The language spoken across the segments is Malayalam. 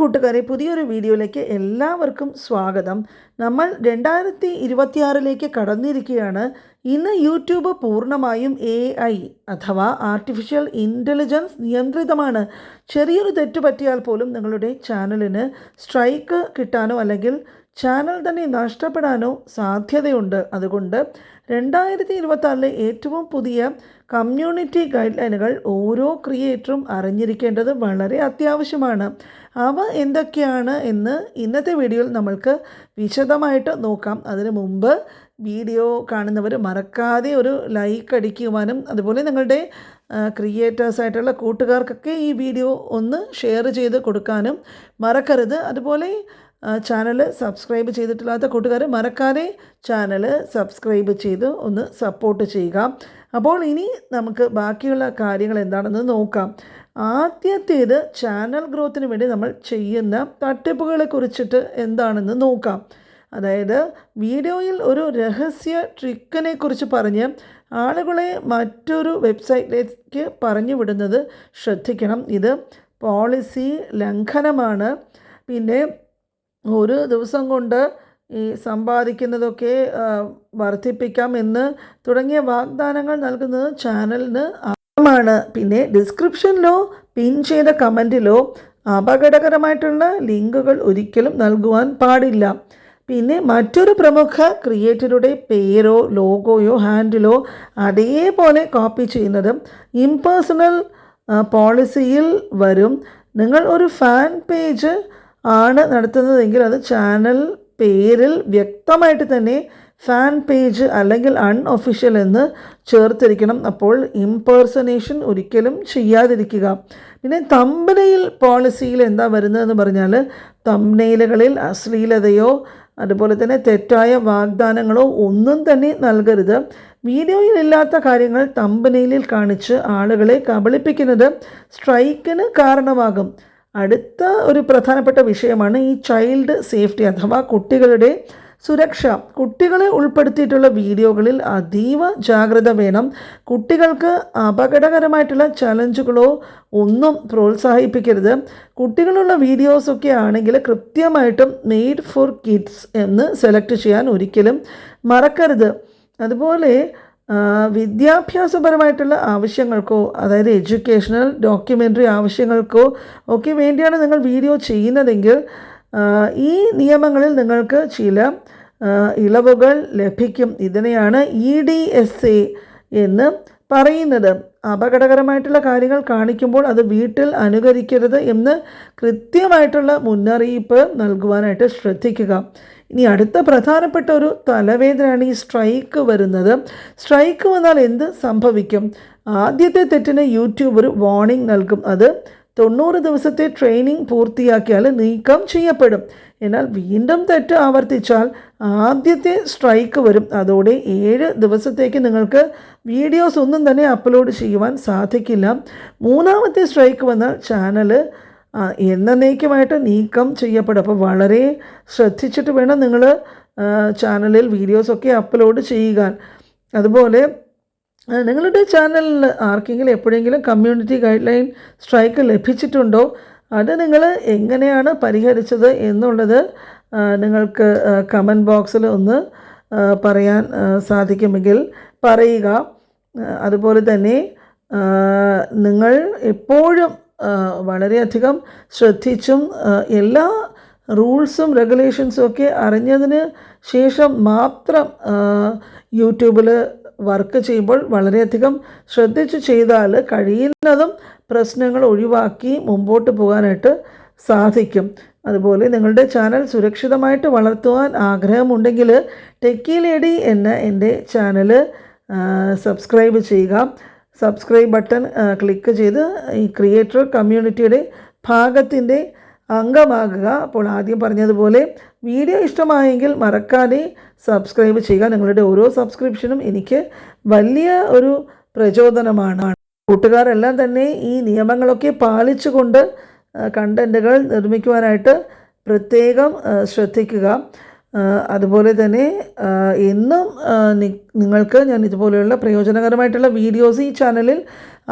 കൂട്ടുകാരെ പുതിയൊരു വീഡിയോയിലേക്ക് എല്ലാവർക്കും സ്വാഗതം. നമ്മൾ രണ്ടായിരത്തി ഇരുപത്തിയാറിലേക്ക് കടന്നിരിക്കുകയാണ്. ഇന്ന് യൂട്യൂബ് പൂർണമായും എ ഐ അഥവാ ആർട്ടിഫിഷ്യൽ ഇന്റലിജൻസ് നിയന്ത്രിതമാണ്. ചെറിയൊരു തെറ്റ് പറ്റിയാൽ പോലും നിങ്ങളുടെ ചാനലിന് സ്ട്രൈക്ക് കിട്ടാനോ അല്ലെങ്കിൽ ചാനൽ തന്നെ നഷ്ടപ്പെടാനോ സാധ്യതയുണ്ട്. അതുകൊണ്ട് രണ്ടായിരത്തി ഇരുപത്തി ഏറ്റവും പുതിയ കമ്മ്യൂണിറ്റി ഗൈഡ് ലൈനുകൾ ഓരോ ക്രിയേറ്ററും അറിഞ്ഞിരിക്കേണ്ടത് വളരെ അത്യാവശ്യമാണ്. അവ എന്തൊക്കെയാണ് എന്ന് ഇന്നത്തെ വീഡിയോയിൽ നമ്മൾക്ക് വിശദമായിട്ട് നോക്കാം. അതിനു മുമ്പ് വീഡിയോ കാണുന്നവർ മറക്കാതെ ഒരു ലൈക്ക് അടിക്കുവാനും അതുപോലെ നിങ്ങളുടെ ക്രിയേറ്റേഴ്സായിട്ടുള്ള കൂട്ടുകാർക്കൊക്കെ ഈ വീഡിയോ ഒന്ന് ഷെയർ ചെയ്ത് കൊടുക്കാനും മറക്കരുത്. അതുപോലെ ചാനൽ സബ്സ്ക്രൈബ് ചെയ്തിട്ടില്ലാത്ത കൂട്ടുകാർ മറക്കാതെ ചാനൽ സബ്സ്ക്രൈബ് ചെയ്ത് ഒന്ന് സപ്പോർട്ട് ചെയ്യുക. അപ്പോൾ ഇനി നമുക്ക് ബാക്കിയുള്ള കാര്യങ്ങൾ എന്താണെന്ന് നോക്കാം. ആദ്യത്തേത് ചാനൽ ഗ്രോത്തിന് വേണ്ടി നമ്മൾ ചെയ്യുന്ന തട്ടിപ്പുകളെ കുറിച്ചിട്ട് എന്താണെന്ന് നോക്കാം. അതായത് വീഡിയോയിൽ ഒരു രഹസ്യ ട്രിക്കിനെ കുറിച്ച് പറഞ്ഞ് ആളുകളെ മറ്റൊരു വെബ്സൈറ്റിലേക്ക് പറഞ്ഞു വിടുന്നത് ശ്രദ്ധിക്കണം. ഇത് പോളിസി ലംഘനമാണ്. പിന്നെ ഒരു ദിവസം കൊണ്ട് ഈ സമ്പാദിക്കുന്നതൊക്കെ വർദ്ധിപ്പിക്കാം എന്ന് തുടങ്ങിയ വാഗ്ദാനങ്ങൾ നൽകുന്നത് ചാനലിന് ആണ്. പിന്നെ ഡിസ്ക്രിപ്ഷനിലോ പിൻ ചെയ്ത കമന്റിലോ അപകടകരമായിട്ടുള്ള ലിങ്കുകൾ ഒരിക്കലും നൽകുവാൻ പാടില്ല. പിന്നെ മറ്റൊരു പ്രമുഖ ക്രിയേറ്ററുടെ പേരോ ലോഗോയോ ഹാൻഡിലോ അതേപോലെ കോപ്പി ചെയ്യുന്നത് ഇംപേഴ്സണൽ പോളിസിയിൽ വരും. നിങ്ങൾ ഒരു ഫാൻ പേജ് ആണ് നടത്തുന്നതെങ്കിൽ അത് ചാനൽ പേരിൽ വ്യക്തമായിട്ട് തന്നെ ഫാൻ പേജ് അല്ലെങ്കിൽ അൺഒഫീഷ്യൽ എന്ന് ചേർത്തിരിക്കണം. അപ്പോൾ ഇംപേഴ്സണേഷൻ ഒരിക്കലും ചെയ്യാതിരിക്കുക. പിന്നെ തമ്പനയിൽ പോളിസിയിൽ എന്താ വരുന്നതെന്ന് പറഞ്ഞാൽ തമ്പനയിലുകളിൽ അശ്ലീലതയോ അതുപോലെ തന്നെ തെറ്റായ വാഗ്ദാനങ്ങളോ ഒന്നും തന്നെ നൽകരുത്. വീഡിയോയിലില്ലാത്ത കാര്യങ്ങൾ തമ്പനയിലിൽ കാണിച്ച് ആളുകളെ കബളിപ്പിക്കുന്നത് സ്ട്രൈക്കിന് കാരണമാകും. അടുത്ത ഒരു പ്രധാനപ്പെട്ട വിഷയമാണ് ഈ ചൈൽഡ് സേഫ്റ്റി അഥവാ കുട്ടികളുടെ സുരക്ഷ. കുട്ടികളെ ഉൾപ്പെടുത്തിയിട്ടുള്ള വീഡിയോകളിൽ അതീവ ജാഗ്രത വേണം. കുട്ടികൾക്ക് അപകടകരമായിട്ടുള്ള ചലഞ്ചുകളോ ഒന്നും പ്രോത്സാഹിപ്പിക്കരുത്. കുട്ടികളുള്ള വീഡിയോസൊക്കെ ആണെങ്കിൽ കൃത്യമായിട്ടും മെയ്ഡ് ഫോർ കിഡ്സ് എന്ന് സെലക്ട് ചെയ്യാൻ ഒരിക്കലും മറക്കരുത്. അതുപോലെ വിദ്യാഭ്യാസപരമായിട്ടുള്ള ആവശ്യങ്ങൾക്കോ അതായത് എഡ്യൂക്കേഷണൽ ഡോക്യുമെന്ററി ആവശ്യങ്ങൾക്കോ ഒക്കെ വേണ്ടിയാണ് നിങ്ങൾ വീഡിയോ ചെയ്യുന്നതെങ്കിൽ ഈ നിയമങ്ങളിൽ നിങ്ങൾക്ക് ചില ഇളവുകൾ ലഭിക്കും. ഇതിനെയാണ് ഇ ഡി എസ് എ എന്ന് പറയുന്നത്. അപകടകരമായിട്ടുള്ള കാര്യങ്ങൾ കാണിക്കുമ്പോൾ അത് വീട്ടിൽ അനുകരിക്കരുത് എന്ന് കൃത്യമായിട്ടുള്ള മുന്നറിയിപ്പ് നൽകുവാനായിട്ട് ശ്രദ്ധിക്കുക. ഇനി അടുത്ത പ്രധാനപ്പെട്ട ഒരു തലവേദനയാണ് ഈ സ്ട്രൈക്ക് വരുന്നത്. സ്ട്രൈക്ക് വന്നാൽ എന്ത് സംഭവിക്കും? ആദ്യത്തെ തെറ്റിന് യൂട്യൂബ് ഒരു വാർണിംഗ് നൽകും. അത് തൊണ്ണൂറ് ദിവസത്തെ ട്രെയിനിങ് പൂർത്തിയാക്കിയാൽ നീക്കം ചെയ്യപ്പെടും. എന്നാൽ വീണ്ടും തെറ്റ് ആവർത്തിച്ചാൽ ആദ്യത്തെ സ്ട്രൈക്ക് വരും. അതോടെ ഏഴ് ദിവസത്തേക്ക് നിങ്ങൾക്ക് വീഡിയോസ് ഒന്നും തന്നെ അപ്ലോഡ് ചെയ്യുവാൻ സാധിക്കില്ല. മൂന്നാമത്തെ സ്ട്രൈക്ക് വന്നാൽ ചാനൽ എന്നേക്കുമായിട്ട് നീക്കം ചെയ്യപ്പെടും. അപ്പോൾ വളരെ ശ്രദ്ധിച്ചിട്ട് വേണം നിങ്ങൾ ചാനലിൽ വീഡിയോസൊക്കെ അപ്ലോഡ് ചെയ്യുക അതുപോലെ നിങ്ങളുടെ ചാനലിൽ ആർക്കെങ്കിലും എപ്പോഴെങ്കിലും കമ്മ്യൂണിറ്റി ഗൈഡ് ലൈൻ സ്ട്രൈക്ക് ലഭിച്ചിട്ടുണ്ടോ? അത് നിങ്ങൾ എങ്ങനെയാണ് പരിഹരിച്ചത് എന്നുള്ളത് നിങ്ങൾക്ക് കമന്റ് ബോക്സിൽ ഒന്ന് പറയാൻ സാധിക്കുമെങ്കിൽ പറയുക. അതുപോലെ തന്നെ നിങ്ങൾ എപ്പോഴും വളരെയധികം ശ്രദ്ധിച്ചും എല്ലാ റൂൾസും റെഗുലേഷൻസും ഒക്കെ അറിഞ്ഞതിന് ശേഷം മാത്രം യൂട്യൂബിൽ വർക്ക് ചെയ്യുമ്പോൾ വളരെയധികം ശ്രദ്ധിച്ച് ചെയ്താൽ കഴിയുന്നതും പ്രശ്നങ്ങൾ ഒഴിവാക്കി മുമ്പോട്ട് പോകാനായിട്ട് സാധിക്കും. അതുപോലെ നിങ്ങളുടെ ചാനൽ സുരക്ഷിതമായിട്ട് വളർത്തുവാൻ ആഗ്രഹമുണ്ടെങ്കിൽ ടെക്കി ലേഡി എന്ന എന്റെ ചാനൽ സബ്സ്ക്രൈബ് ചെയ്യുക. സബ്സ്ക്രൈബ് ബട്ടൺ ക്ലിക്ക് ചെയ്ത് ഈ ക്രിയേറ്റർ കമ്മ്യൂണിറ്റിയുടെ ഭാഗത്തിന്റെ അംഗമാകുക. അപ്പോൾ ആദ്യം പറഞ്ഞതുപോലെ വീഡിയോ ഇഷ്ടമായെങ്കിൽ മറക്കാതെ സബ്സ്ക്രൈബ് ചെയ്യുക. നിങ്ങളുടെ ഓരോ സബ്സ്ക്രിപ്ഷനും എനിക്ക് വലിയ ഒരു പ്രചോദനമാണ്. കൂട്ടുകാരെല്ലാം തന്നെ ഈ നിയമങ്ങളൊക്കെ പാലിച്ചുകൊണ്ട് കണ്ടന്റുകൾ നിർമ്മിക്കുവാനായിട്ട് പ്രത്യേകം ശ്രദ്ധിക്കുക. അതുപോലെ തന്നെ എന്നും നിങ്ങൾക്ക് ഞാൻ ഇതുപോലെയുള്ള പ്രയോജനകരമായിട്ടുള്ള വീഡിയോസ് ഈ ചാനലിൽ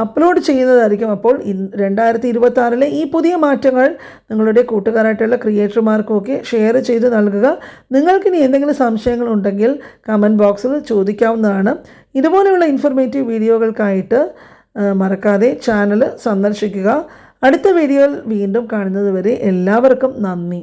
അപ്ലോഡ് ചെയ്യുന്നതായിരിക്കും. അപ്പോൾ രണ്ടായിരത്തി ഇരുപത്തി ഈ പുതിയ മാറ്റങ്ങൾ നിങ്ങളുടെ കൂട്ടുകാരായിട്ടുള്ള ക്രിയേറ്റർമാർക്കുമൊക്കെ ഷെയർ ചെയ്ത് നൽകുക. നിങ്ങൾക്കിനി എന്തെങ്കിലും സംശയങ്ങളുണ്ടെങ്കിൽ കമന്റ് ബോക്സിൽ ചോദിക്കാവുന്നതാണ്. ഇതുപോലെയുള്ള ഇൻഫർമേറ്റീവ് വീഡിയോകൾക്കായിട്ട് മറക്കാതെ ചാനൽ സന്ദർശിക്കുക. അടുത്ത വീഡിയോയിൽ വീണ്ടും കാണുന്നതുവരെ എല്ലാവർക്കും നന്ദി.